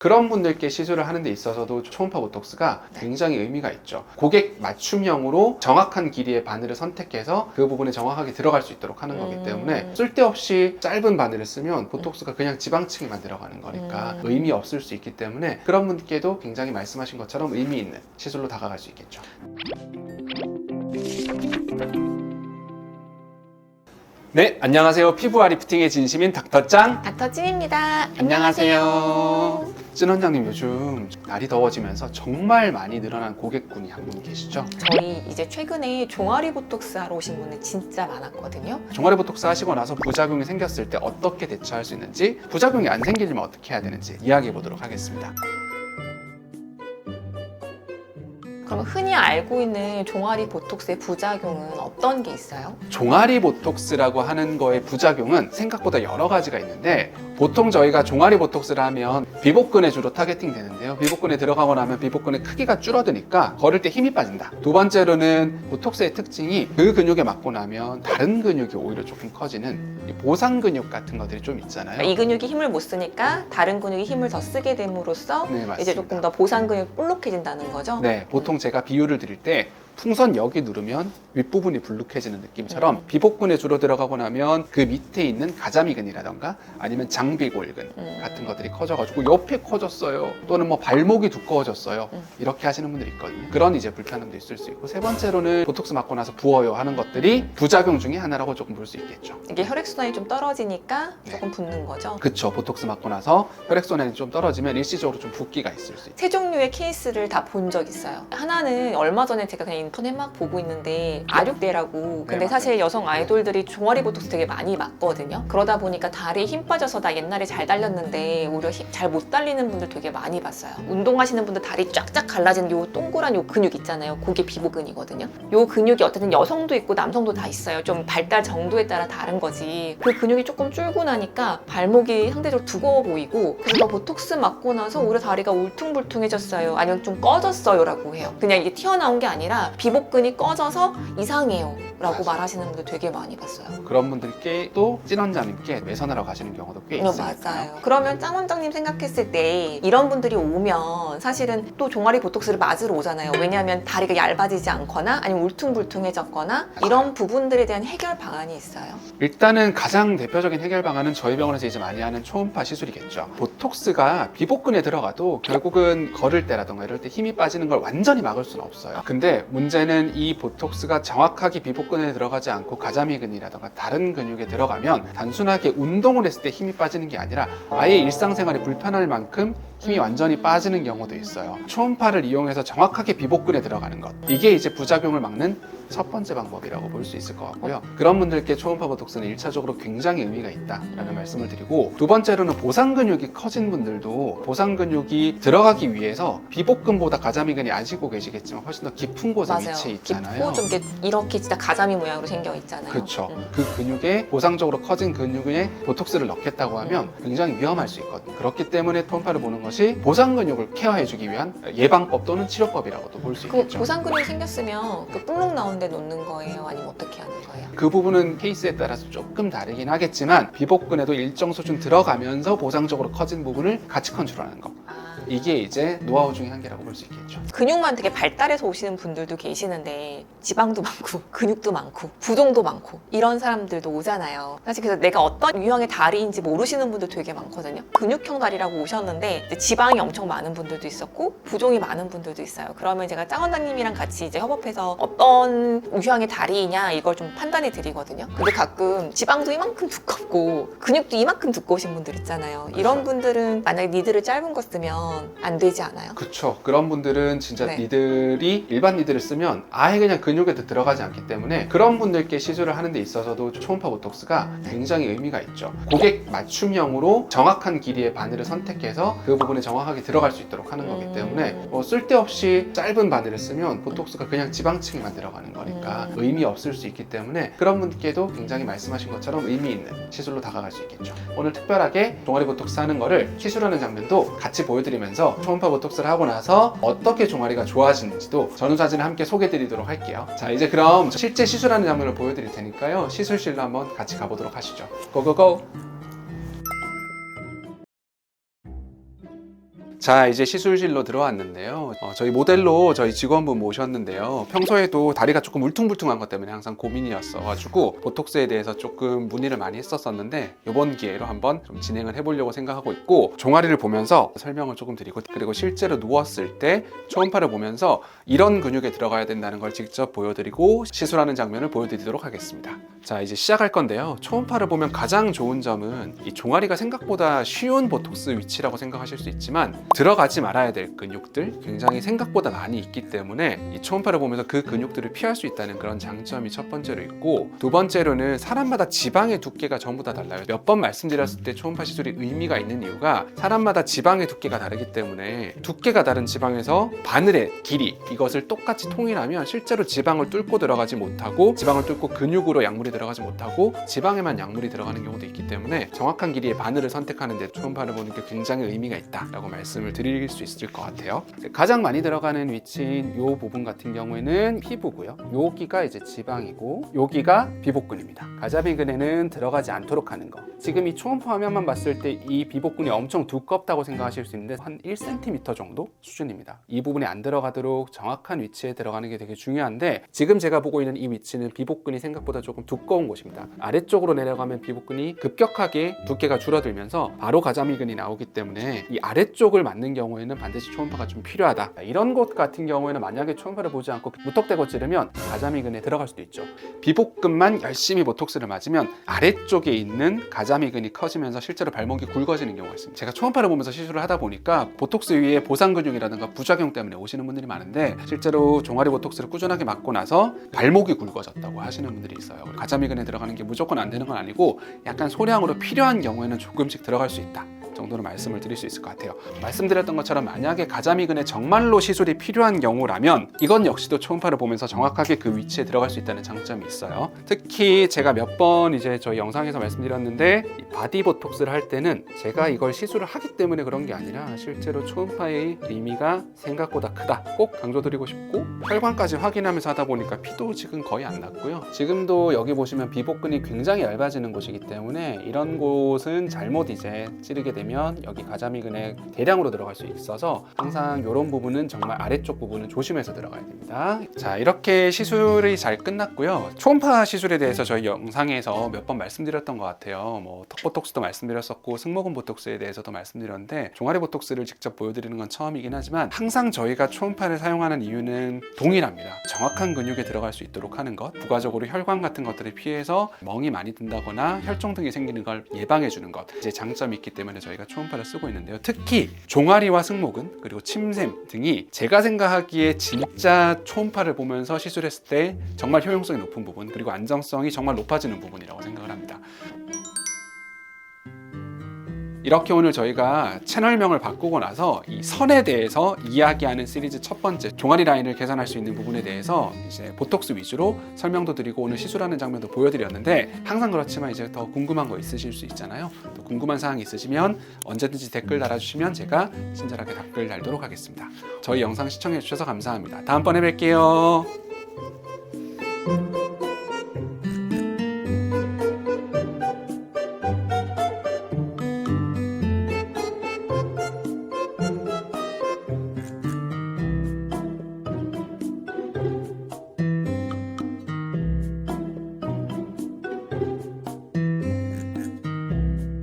그런 분들께 시술을 하는 데 있어서도 초음파 보톡스가 굉장히 의미가 있죠. 고객 맞춤형으로 정확한 길이의 바늘을 선택해서 그 부분에 정확하게 들어갈 수 있도록 하는 거기 음. 때문에 쓸데없이 짧은 바늘을 쓰면 보톡스가 그냥 지방층에만 들어가는 거니까 음. 의미 없을 수 있기 때문에 그런 분께도 굉장히 말씀하신 것처럼 의미 있는 시술로 다가갈 수 있겠죠. 네, 안녕하세요. 피부와 리프팅의 진심인 닥터짱. 닥터 찐입니다. 안녕하세요. 찐 원장님 요즘 날이 더워지면서 정말 많이 늘어난 고객분이 한 분 계시죠? 저희 이제 최근에 종아리 보톡스 하러 오신 분이 진짜 많았거든요. 종아리 보톡스 하시고 나서 부작용이 생겼을 때 어떻게 대처할 수 있는지, 부작용이 안 생기려면 어떻게 해야 되는지 이야기해 보도록 하겠습니다. 그럼 흔히 알고 있는 종아리 보톡스의 부작용은 어떤 게 있어요? 종아리 보톡스라고 하는 거의 부작용은 생각보다 여러 가지가 있는데 보통 저희가 종아리 보톡스를 하면 비복근에 주로 타겟팅 되는데요. 비복근에 들어가고 나면 비복근의 크기가 줄어드니까 걸을 때 힘이 빠진다. 두 번째로는 보톡스의 특징이 그 근육에 맞고 나면 다른 근육이 오히려 조금 커지는 이 보상 근육 같은 것들이 좀 있잖아요. 이 근육이 힘을 못 쓰니까 다른 근육이 힘을 더 쓰게 됨으로써 네. 이제 조금 더 보상 근육이 볼록해진다는 거죠. 네, 보통 제가 비유를 드릴 때 풍선 여기 누르면 윗부분이 불룩해지는 느낌처럼 음. 비복근에 주로 들어가고 나면 그 밑에 있는 가자미근이라던가 아니면 장비골근 음. 같은 것들이 커져가지고 옆에 커졌어요 또는 뭐 발목이 두꺼워졌어요 음. 이렇게 하시는 분들이 있거든요 그런 이제 불편함도 있을 수 있고 세 번째로는 보톡스 맞고 나서 부어요 하는 것들이 부작용 중에 하나라고 조금 볼 수 있겠죠 이게 혈액순환이 좀 떨어지니까 네. 조금 붓는 거죠. 그쵸 보톡스 맞고 나서 혈액순환이 좀 떨어지면 일시적으로 좀 붓기가 있을 수 있죠 세 종류의 케이스를 다 본 적 있어요. 하나는 얼마 전에 제가 그냥 인터넷 막 보고 있는데 아육대라고. 근데 네, 사실 여성 아이돌들이 종아리 보톡스 되게 많이 맞거든요. 그러다 보니까 다리에 힘 빠져서 나 옛날에 잘 달렸는데 오히려 잘 못 달리는 분들 되게 많이 봤어요. 운동하시는 분들 다리 쫙쫙 갈라진 요 동그란 요 근육 있잖아요. 그게 비보근이거든요. 요 근육이 어쨌든 여성도 있고 남성도 다 있어요. 좀 발달 정도에 따라 다른 거지. 그 근육이 조금 줄고 나니까 발목이 상대적으로 두꺼워 보이고 그래서 보톡스 맞고 나서 오히려 다리가 울퉁불퉁해졌어요. 아니면 좀 꺼졌어요 라고 해요. 그냥 이게 튀어나온 게 아니라 비복근이 꺼져서 이상해요 라고. 말하시는 분들 되게 많이 봤어요. 그런 분들께도 찐원장님께 외선하러 가시는 경우도 꽤 어, 있으니까요 맞아요. 그러면 짱 원장님 생각했을 때 이런 분들이 오면 사실은 또 종아리 보톡스를 맞으러 오잖아요. 왜냐하면 다리가 얇아지지 않거나 아니면 울퉁불퉁해졌거나 이런 부분들에 대한 해결 방안이 있어요. 일단은 가장 대표적인 해결 방안은 저희 병원에서 이제 많이 하는 초음파 시술이겠죠. 보톡스가 비복근에 들어가도 결국은 걸을 때라던가 이럴 때 힘이 빠지는 걸 완전히 막을 수는 없어요. 근데 문제는 이 보톡스가 정확하게 비복근 에 들어가지 않고 가자미근이라던가 다른 근육에 들어가면 단순하게 운동을 했을 때 힘이 빠지는 게 아니라 아예 일상생활이 불편할 만큼 힘이 완전히 빠지는 경우도 있어요. 초음파를 이용해서 정확하게 비복근에 들어가는 것. 이게 이제 부작용을 막는 첫 번째 방법이라고 볼 수 있을 것 같고요. 그런 분들께 초음파 보톡스는 1차적으로 굉장히 의미가 있다라는 말씀을 드리고 두 번째로는 보상 근육이 커진 분들도 보상 근육이 들어가기 위해서 비복근보다 가자미근이 아시고 계시겠지만 훨씬 더 깊은 곳에 맞아요. 위치해 있잖아요. 깊고 좀 이렇게, 이렇게 진짜 가자미 모양으로 생겨 있잖아요. 그렇죠. 음. 그 근육에 보상적으로 커진 근육에 보톡스를 넣겠다고 하면 굉장히 위험할 수 있거든요. 그렇기 때문에 초음파를 보는 것이 보상 근육을 케어해주기 위한 예방법 또는 치료법이라고도 볼수그 있겠죠. 보상 근육이 생겼으면 그 뿔룩 나온 데 놓는 거예요? 아니면 어떻게 하는 거예요? 그 부분은 케이스에 따라서 조금 다르긴 하겠지만 비복근에도 일정 수준 들어가면서 보상적으로 커진 부분을 같이 컨트롤하는 거. 아. 이게 이제 노하우 중에 한 개라고 볼 수 있겠죠. 근육만 되게 발달해서 오시는 분들도 계시는데 지방도 많고 근육도 많고 부종도 많고 이런 사람들도 오잖아요. 사실 그래서 내가 어떤 유형의 다리인지 모르시는 분들 되게 많거든요. 근육형 다리라고 오셨는데 지방이 엄청 많은 분들도 있었고 부종이 많은 분들도 있어요. 그러면 제가 짱원장님이랑 같이 이제 협업해서 어떤 유형의 다리이냐 이걸 좀 판단해 드리거든요. 근데 가끔 지방도 이만큼 두껍고 근육도 이만큼 두꺼우신 분들 있잖아요. 이런 분들은 만약에 니들을 짧은 거 쓰면 안 되지 않아요? 그쵸. 그런 분들은 진짜 네. 니들이 일반 니들을 쓰면 아예 그냥 근육에 들어가지 않기 때문에 그런 분들께 시술을 하는 데 있어서도 초음파 보톡스가 굉장히 의미가 있죠. 고객 맞춤형으로 정확한 길이의 바늘을 선택해서 그 부분에 정확하게 들어갈 수 있도록 하는 거기 음. 때문에 뭐 쓸데없이 짧은 바늘을 쓰면 보톡스가 그냥 지방층에만 들어가는 거니까 음. 의미 없을 수 있기 때문에 그런 분께도 굉장히 말씀하신 것처럼 의미 있는 시술로 다가갈 수 있겠죠. 오늘 특별하게 종아리 보톡스 하는 거를 시술하는 장면도 같이 보여드리면서 초음파 보톡스를 하고 나서 어떻게 종아리가 좋아지는지도 전후 사진을 함께 소개드리도록 할게요. 자 이제 그럼 실제 시술하는 장면을 보여드릴 테니까요. 시술실로 한번 같이 가보도록 하시죠. 고고고! 자 이제 시술실로 들어왔는데요. 어, 저희 모델로 저희 직원분 모셨는데요. 평소에도 다리가 조금 울퉁불퉁한 것 때문에 항상 고민이었어 가지고 보톡스에 대해서 조금 문의를 많이 했었었는데 이번 기회로 한번 좀 진행을 해보려고 생각하고 있고 종아리를 보면서 설명을 조금 드리고 그리고 실제로 누웠을 때 초음파를 보면서 이런 근육에 들어가야 된다는 걸 직접 보여드리고 시술하는 장면을 보여드리도록 하겠습니다. 자 이제 시작할 건데요. 초음파를 보면 가장 좋은 점은 이 종아리가 생각보다 쉬운 보톡스 위치라고 생각하실 수 있지만 들어가지 말아야 될 근육들 굉장히 생각보다 많이 있기 때문에 이 초음파를 보면서 그 근육들을 피할 수 있다는 그런 장점이 첫 번째로 있고 두 번째로는 사람마다 지방의 두께가 전부 다 달라요. 몇 번 말씀드렸을 때 초음파 시술이 의미가 있는 이유가 사람마다 지방의 두께가 다르기 때문에 두께가 다른 지방에서 바늘의 길이 이것을 똑같이 통일하면 실제로 지방을 뚫고 들어가지 못하고 지방을 뚫고 근육으로 약물이 들어가지 못하고 지방에만 약물이 들어가는 경우도 있기 때문에 정확한 길이의 바늘을 선택하는 데 초음파를 보는 게 굉장히 의미가 있다라고 말씀 을 드릴 수 있을 것 같아요. 가장 많이 들어가는 위치인 이 부분 같은 경우에는 피부고요. 여기가 이제 지방이고 여기가 비복근입니다. 가자미근에는 들어가지 않도록 하는 거. 지금 이 초음파 화면만 봤을 때 이 비복근이 엄청 두껍다고 생각하실 수 있는데 한 1cm 정도 수준입니다. 이 부분에 안 들어가도록 정확한 위치에 들어가는 게 되게 중요한데 지금 제가 보고 있는 이 위치는 비복근이 생각보다 조금 두꺼운 곳입니다. 아래쪽으로 내려가면 비복근이 급격하게 두께가 줄어들면서 바로 가자미근이 나오기 때문에 이 아래쪽을 맞는 경우에는 반드시 초음파가 좀 필요하다. 이런 곳 같은 경우에는 만약에 초음파를 보지 않고 무턱대고 찌르면 가자미근에 들어갈 수도 있죠. 비복근만 열심히 보톡스를 맞으면 아래쪽에 있는 가자미근이 커지면서 실제로 발목이 굵어지는 경우가 있습니다. 제가 초음파를 보면서 시술을 하다 보니까 보톡스 위에 보상 근육이라든가 부작용 때문에 오시는 분들이 많은데 실제로 종아리 보톡스를 꾸준하게 맞고 나서 발목이 굵어졌다고 하시는 분들이 있어요. 가자미근에 들어가는 게 무조건 안 되는 건 아니고 약간 소량으로 필요한 경우에는 조금씩 들어갈 수 있다. 정도는 말씀을 드릴 수 있을 것 같아요. 말씀드렸던 것처럼 만약에 가자미근에 정말로 시술이 필요한 경우라면 이건 역시도 초음파를 보면서 정확하게 그 위치에 들어갈 수 있다는 장점이 있어요. 특히 제가 몇 번 이제 저희 영상에서 말씀드렸는데 이 바디 보톡스를 할 때는 제가 이걸 시술을 하기 때문에 그런 게 아니라 실제로 초음파의 의미가 생각보다 크다. 꼭 강조드리고 싶고 혈관까지 확인하면서 하다 보니까 피도 지금 거의 안 났고요. 지금도 여기 보시면 비복근이 굉장히 얇아지는 곳이기 때문에 이런 곳은 잘못 이제 찌르게 되면 여기 가자미근에 대량으로 들어갈 수 있어서 항상 이런 부분은 정말 아래쪽 부분은 조심해서 들어가야 됩니다. 자 이렇게 시술이 잘 끝났고요. 초음파 시술에 대해서 저희 영상에서 몇 번 말씀드렸던 것 같아요. 뭐 턱보톡스도 말씀드렸었고 승모근 보톡스에 대해서도 말씀드렸는데 종아리 보톡스를 직접 보여드리는 건 처음이긴 하지만 항상 저희가 초음파를 사용하는 이유는 동일합니다. 정확한 근육에 들어갈 수 있도록 하는 것, 부가적으로 혈관 같은 것들을 피해서 멍이 많이 든다거나 혈종 등이 생기는 걸 예방해 주는 것, 이제 장점이 있기 때문에 저희가 초음파를 쓰고 있는데요. 특히 종아리와 승모근 그리고 침샘 등이 제가 생각하기에 진짜 초음파를 보면서 시술했을 때 정말 효용성이 높은 부분 그리고 안정성이 정말 높아지는 부분이라고 생각을 합니다. 이렇게 오늘 저희가 채널명을 바꾸고 나서 이 선에 대해서 이야기하는 시리즈 첫 번째 종아리 라인을 개선할 수 있는 부분에 대해서 이제 보톡스 위주로 설명도 드리고 오늘 시술하는 장면도 보여드렸는데 항상 그렇지만 이제 더 궁금한 거 있으실 수 있잖아요. 또 궁금한 사항이 있으시면 언제든지 댓글 달아주시면 제가 친절하게 답글 달도록 하겠습니다. 저희 영상 시청해 주셔서 감사합니다. 다음번에 뵐게요.